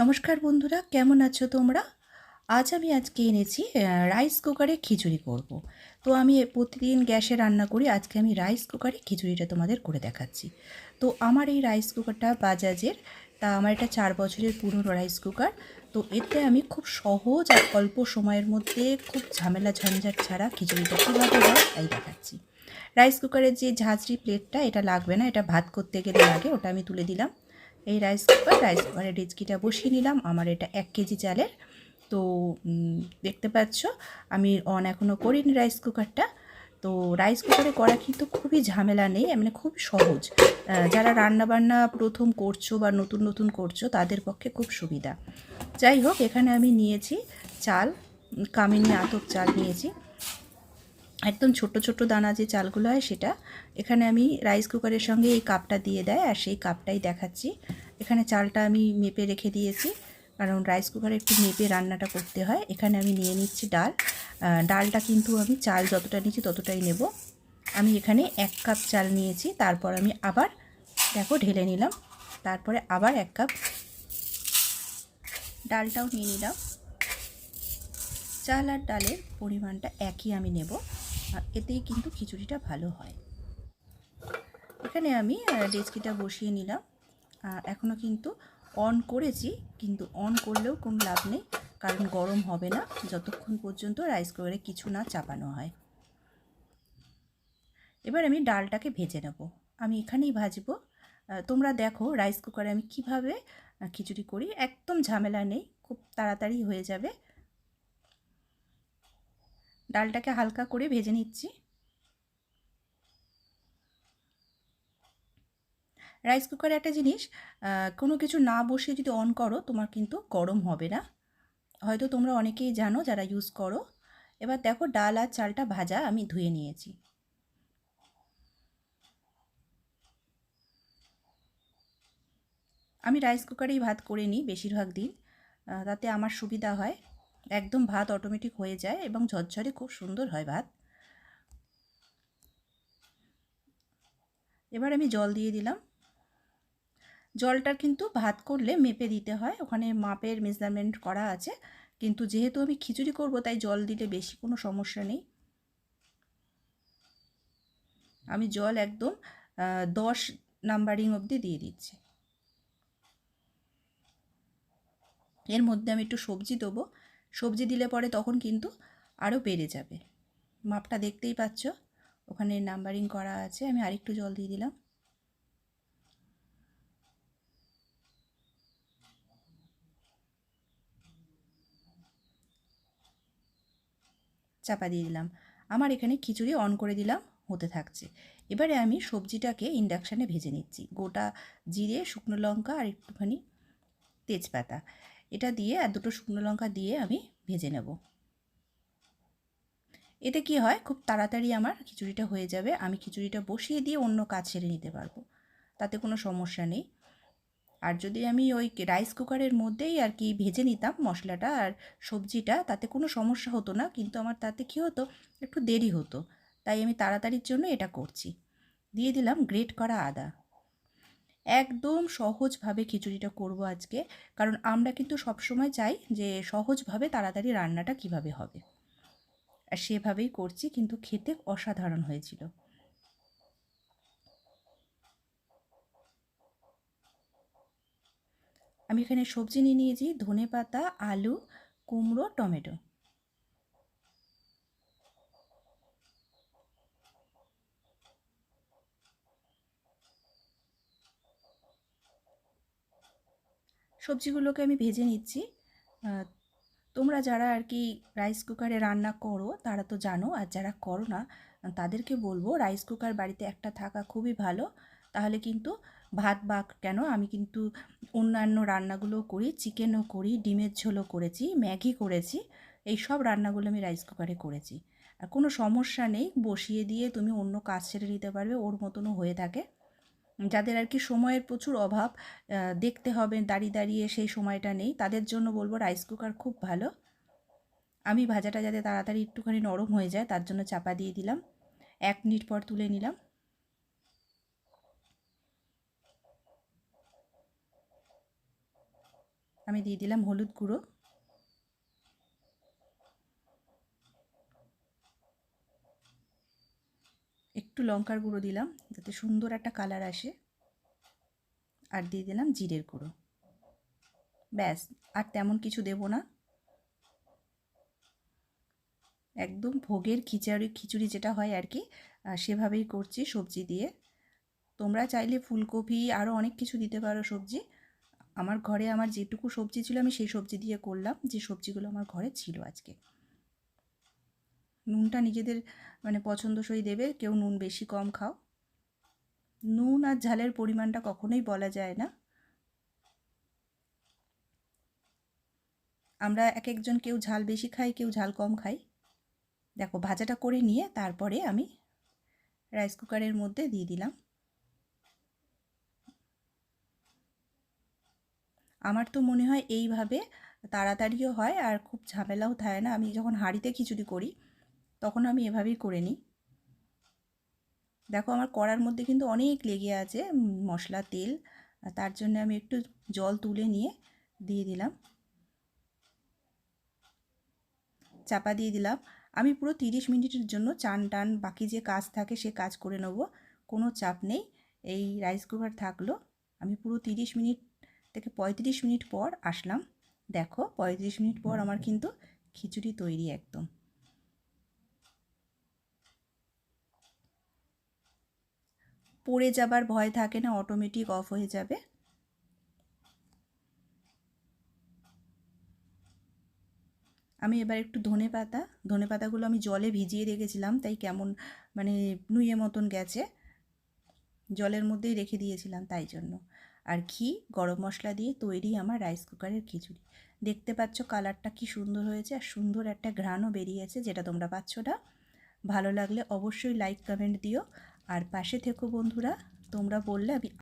নমস্কার বন্ধুরা, কেমন আছো তোমরা? আজ আমি আজকে এনেছি রাইস কুকারে খিচুড়ি করব। তো আমি প্রতিদিন গ্যাসে রান্না করি, আজকে আমি রাইস কুকারে খিচুড়িটা তোমাদের করে দেখাচ্ছি। তো আমার এই রাইস কুকারটা বাজাজের, তা আমার এটা চার বছরের পুরনো রাইস কুকার তো এতে আমি খুব সহজ আর অল্প সময়ের মধ্যে খুব ঝামেলা ঝঞ্ঝাট ছাড়া খিচুড়িটা কীভাবে হয়, তাই দেখাচ্ছি। রাইস কুকারের যে ঝাঁঝরি প্লেটটা এটা লাগবে না, এটা ভাত করতে গেলে লাগে, ওটা আমি তুলে দিলাম। এই রাইস কুকার রাইস কুকারের ডেচকিটা বসিয়ে নিলাম। আমার এটা এক কেজি চালের। তো দেখতে পাচ্ছ, আমি অন এখনও করিনি রাইস কুকারটা তো রাইস কুকারে করা কিন্তু খুবই ঝামেলা নেই মানে খুব সহজ। যারা রান্না বান্না প্রথম করছ বা নতুন নতুন করছ, তাদের পক্ষে খুব সুবিধা। যাই হোক, এখানে আমি নিয়েছি চাল কামিনী আতপ চাল নিয়েছি। একদম ছোট ছোট দানা যে চালগুলো হয় সেটা। এখানে আমি রাইস কুকারের সঙ্গে এই কাপটা দিয়ে দেয় আর সেই কাপটাই দেখাচ্ছি। এখানে চালটা আমি মেপে রেখে দিয়েছি। কারণ রাইস কুকারে একটু মেপে রান্নাটা করতে হয়। এখানে আমি নিয়ে নিচ্ছি ডাল। ডালটা কিন্তু আমি চাল যতটা নিচ্ছি ততটাই নেব। আমি এখানে এক কাপ চাল নিয়েছি। তারপর আমি আবার, দেখো ঢেলে নিলাম। তারপরে আবার এক কাপ ডালটাও নিয়ে নিলাম। চাল আর ডালের পরিমাণটা একই আমি নেব। এতেই কিন্তু খিচুড়িটা ভালো হয়। এখানে আমি ডেচকিটা বসিয়ে নিলাম। এখনও কিন্তু অন করেছি, কিন্তু অন করলেও কোনো লাভ নেই, কারণ গরম হবে না। যতক্ষণ পর্যন্ত রাইস কুকারে কিছু না চাপানো হয়। এবার আমি ডালটাকে ভেজে নেব। আমি এখানেই ভাজবো। তোমরা দেখো রাইস কুকারে আমি কীভাবে খিচুড়ি করি। একদম ঝামেলা নেই, খুব তাড়াতাড়ি হয়ে যাবে। ডালটাকে হালকা করে ভেজে নিচ্ছি। রাইস কুকারে একটা জিনিস কোনো কিছু না বসিয়ে যদি অন করো, তোমার কিন্তু গরম হবে না। হয়তো তোমরা অনেকেই জানো যারা ইউজ করো। এবার দেখো ডাল আর চালটা ভাজা আমি ধুয়ে নিয়েছি। আমি রাইস কুকারেই ভাত করে নিই বেশিরভাগ দিন তাতে আমার সুবিধা হয়। একদম ভাত অটোমেটিক হয়ে যায় এবং ঝরঝরে খুব সুন্দর হয় ভাত। এবার আমি জল দিয়ে দিলাম। জলটা কিন্তু ভাত করলে মেপে দিতে হয়, ওখানে মাপের মেজারমেন্ট করা আছে। কিন্তু যেহেতু আমি খিচুড়ি করব, তাই জল দিলে বেশি কোনো সমস্যা নেই। আমি জল একদম দশ নাম্বারিং অবধি দিয়ে দিচ্ছি। এর মধ্যে আমি একটু সবজি দেবো। সবজি দিলে পরে তখন কিন্তু আরও বেড়ে যাবে। মাপটা দেখতেই পাচ্ছ। ওখানে নাম্বারিং করা আছে। আমি আরেকটু জল দিয়ে দিলাম। চাপা দিয়ে দিলাম। আমার এখানে খিচুড়ি অন করে দিলাম, হতে থাকছে। এবারে আমি সবজিটাকে ইন্ডাকশানে ভেজে নিচ্ছি। গোটা জিরে, শুকনো লঙ্কা আর একটুখানি তেজপাতা। এটা দিয়ে আর দুটো শুকনো লঙ্কা দিয়ে আমি ভেজে নেব। এতে কি হয়? খুব তাড়াতাড়ি আমার খিচুড়িটা হয়ে যাবে। আমি খিচুড়িটা বসিয়ে দিয়ে অন্য কাজ সেরে নিতে পারব। তাতে কোনো সমস্যা নেই। আর যদি আমি ওই রাইস কুকারের মধ্যেই আর কি ভেজে নিতাম মশলাটা আর সবজিটা, তাতে কোনো সমস্যা হতো না। কিন্তু আমার তাতে কী হতো? একটু দেরি হতো। তাই আমি তাড়াতাড়ির জন্য এটা করছি। দিয়ে দিলাম গ্রেট করা আদা। একদম সহজভাবে খিচুড়িটা করব আজকে। কারণ আমরা কিন্তু সবসময় চাই যে সহজভাবে তাড়াতাড়ি রান্নাটা কীভাবে হবে। আর সেভাবেই করছি, কিন্তু খেতে অসাধারণ হয়েছিল। আমি এখানে সবজি নিয়ে নিয়েছি ধনে পাতা আলু, কুমড়ো, টমেটো। সবজিগুলোকে আমি ভেজে নিচ্ছি। তোমরা যারা আর কি রাইস কুকারে রান্না করো, তারা তো জানো, আর যারা করো না, তাদেরকে বলব রাইস কুকার বাড়িতে একটা থাকা খুবই ভালো। তাহলে কিন্তু ভাত বা কেন, আমি কিন্তু অন্যান্য রান্নাগুলো করি, চিকেনও করি, ডিমের ঝোলও করেছি, ম্যাগি করেছি এই সব রান্নাগুলো আমি রাইস কুকারে করেছি। আর কোনো সমস্যা নেই, বসিয়ে দিয়ে তুমি অন্য কাজ সেরে নিতে পারবে, ওর মতনও হয়ে থাকে। যাদের আর কি সময়ের প্রচুর অভাব দেখতে হবে, দাঁড়িয়ে দাঁড়িয়ে সেই সময়টা নেই, তাদের জন্য বলব রাইস কুকার খুব ভালো। আমি ভাজাটা যাতে তাড়াতাড়ি একটুখানি নরম হয়ে যায়, তার জন্য চাপা দিয়ে দিলাম। এক মিনিট পর তুলে নিলাম। আমি দিয়ে দিলাম হলুদ গুঁড়ো। একটু লঙ্কার গুঁড়ো দিলাম, যাতে সুন্দর একটা কালার আসে। আর দিয়ে দিলাম জিরের গুঁড়ো। ব্যাস, আর তেমন কিছু দেব না। একদম ভোগের খিচুড়ি খিচুড়ি যেটা হয় আর কি সেভাবেই করছি সবজি দিয়ে। তোমরা চাইলে ফুলকপি আরও অনেক কিছু দিতে পারো সবজি। আমার ঘরে আমার যেটুকু সবজি ছিল, আমি সেই সবজি দিয়ে করলাম, যে সবজিগুলো আমার ঘরে ছিল আজকে। নুনটা নিজেদের মানে পছন্দসই দেবে, কেউ নুন বেশি কম খাও। নুন আর ঝালের পরিমাণটা কখনোই বলা যায় না। আমরা এক একজন কেউ ঝাল বেশি খাই, কেউ ঝাল কম খাই। দেখো, ভাজাটা করে নিয়ে তারপরে আমি রাইস কুকারের মধ্যে দিয়ে দিলাম। আমার তো মনে হয় এইভাবে তাড়াতাড়িও হয় আর খুব ঝামেলাও থাকে না। আমি যখন হাঁড়িতে খিচুড়ি করি তখন আমি এভাবেই করে নিই। দেখো আমার কড়ার মধ্যে কিন্তু অনেক লেগে আছে মশলা, তেল। তার জন্য আমি একটু জল তুলে নিয়ে দিয়ে দিলাম। চাপা দিয়ে দিলাম। আমি পুরো তিরিশ মিনিটের জন্য চান টান, বাকি যে কাজ থাকে সে কাজ করে নেব। কোনো চাপ নেই। এই রাইস কুকার থাকল। আমি পুরো তিরিশ মিনিট থেকে পঁয়ত্রিশ মিনিট পর আসলাম। দেখো, পঁয়ত্রিশ মিনিট পর আমার কিন্তু খিচুড়ি তৈরি একদম। পড়ে যাবার ভয় থাকে না অটোমেটিক অফ হয়ে যাবে। আমি এবার একটু ধনে পাতা, ধনে পাতাগুলো আমি জলে ভিজিয়ে রেখেছিলাম, তাই কেমন মানে নুয়ে মতন গেছে। জলের মধ্যেই রেখে দিয়েছিলাম তাই জন্য। আর ঘি, গরম মশলা দিয়ে তৈরি আমার রাইস কুকারের খিচুড়ি। দেখতে পাচ্ছ কালারটা কি সুন্দর হয়েছে, আর সুন্দর একটা ঘ্রাণও বেরিয়েছে, যেটা তোমরা পাচ্ছ না। ভালো লাগলে অবশ্যই লাইক কমেন্ট দিও। আর পাশে থেকো বন্ধুরা তোমরা বললে আমি